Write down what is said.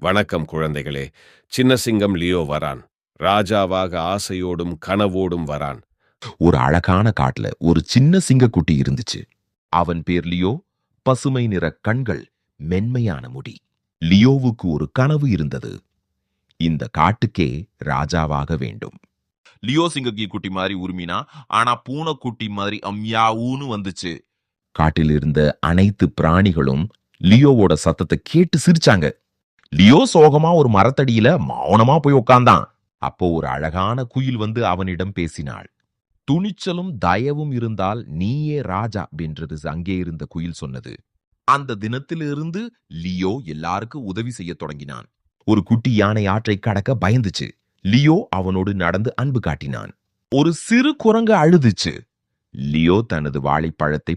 வணக்கம் குழந்தைகளே. சின்ன சிங்கம் லியோ வரான். ராஜாவாக ஆசையோடும் கனவோடும் வரான். ஒரு அழகான காட்டுல ஒரு சின்ன சிங்கக்குட்டி இருந்துச்சு. அவன் பேர் லியோ. பசுமை நிற கண்கள் மென்மையான முடி. லியோவுக்கு ஒரு கனவு இருந்தது. இந்த காட்டுக்கே ராஜாவாக வேண்டும். லியோ சிங்கக்கி குட்டி மாதிரி உருமினா ஆனா பூனைக்குட்டி மாதிரி அம்யாவுன்னு வந்துச்சு. காட்டில் இருந்த அனைத்து பிராணிகளும் லியோவோட சத்தத்தை கேட்டு சிரிச்சாங்க. லியோ சோகமா ஒரு மரத்தடியில மௌனமா போய் உட்கார்ந்தான் அப்போ ஒரு அழகான குயில் வந்து அவனிடம் பேசினாள். துணிச்சலும் தயவும் இருந்தால் நீயே ராஜா அப்படின்றது அங்கே இருந்த குயில் சொன்னது. அந்த தினத்திலிருந்து லியோ எல்லாருக்கும் உதவி செய்ய தொடங்கினான். ஒரு குட்டி யானை ஆற்றை கடக்க பயந்துச்சு. லியோ அவனோடு நடந்து அன்பு காட்டினான். ஒரு சிறு குரங்கு அழுதுச்சு. லியோ தனது வாழைப்பழத்தை